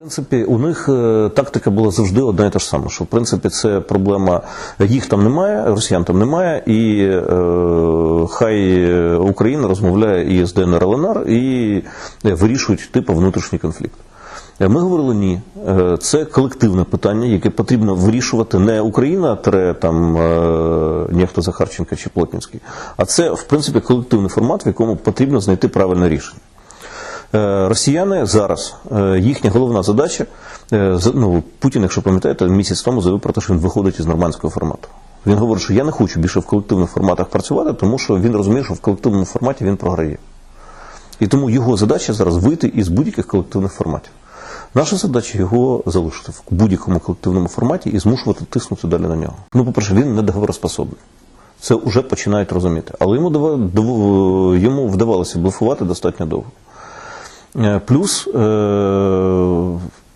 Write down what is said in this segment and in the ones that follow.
принципі, у них е, тактика була завжди одна і та ж сама. Що в принципі це проблема їх там немає, росіян там немає, і е, хай Україна розмовляє і з ДНР ЛНР і е, вирішують типу внутрішній конфлікт. Е, Ми говорили ні. Це колективне питання, яке потрібно вирішувати не Україна, тире там Нехто Захарченка чи Плотницький, а це в принципі колективний формат, в якому потрібно знайти правильне рішення. Е, Росіяни зараз е, їхня головна задача. е, Ну, Путін, якщо пам'ятаєте, місяць тому заявив про те, що він виходить із нормандського формату. Він говорить, що я не хочу більше в колективних форматах працювати, тому що він розуміє, що в колективному форматі він програє. І тому його задача зараз вийти із будь-яких колективних форматів. Наша задача його залишити в будь-якому колективному форматі і змушувати тиснути далі на нього. Ну, по-перше, він не договороспособний. Це вже починають розуміти. Але йому, йому вдавалося блефувати достатньо довго. Е, Плюс е,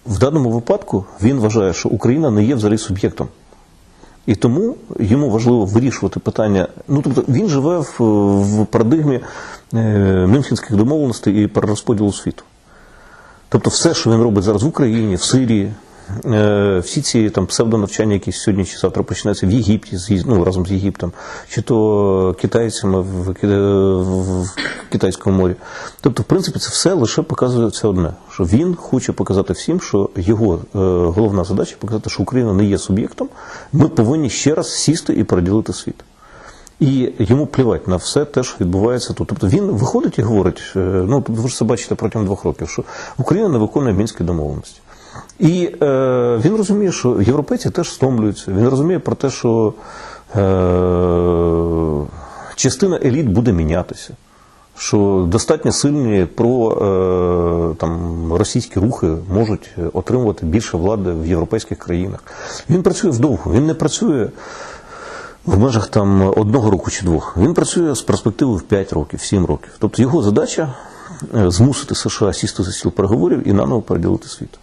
в даному випадку він вважає, що Україна не є взагалі суб'єктом. І тому йому важливо вирішувати питання. Ну тобто він живе в, в парадигмі е, Мюнхенських домовленостей і перерозподілу світу. Тобто, все, що він робить зараз в Україні, в Сирії, всі ці там псевдонавчання, які сьогодні чи завтра починаються в Єгипті, ну, разом з Єгиптом, чи то китайцями в, в Китайському морі. Тобто, в принципі, це все лише показує це одне, що він хоче показати всім, що його е, головна задача показати, що Україна не є суб'єктом. Ми повинні ще раз сісти і переділити світ. І йому плівать на все те, що відбувається тут. Тобто він виходить і говорить: е, ну ви ж це бачите протягом двох років, що Україна не виконує мінські домовленості. І е, він розуміє, що європейці теж стомлюються. Він розуміє про те, що е, частина еліт буде мінятися. Що достатньо сильні про е, там російські рухи можуть отримувати більше влади в європейських країнах. Він працює вдовго, він не працює в межах там одного року чи двох. Він працює з перспективи в 5 років, 7 років. Тобто його задача е, змусити США сісти за стіл переговорів і наново переділити світ.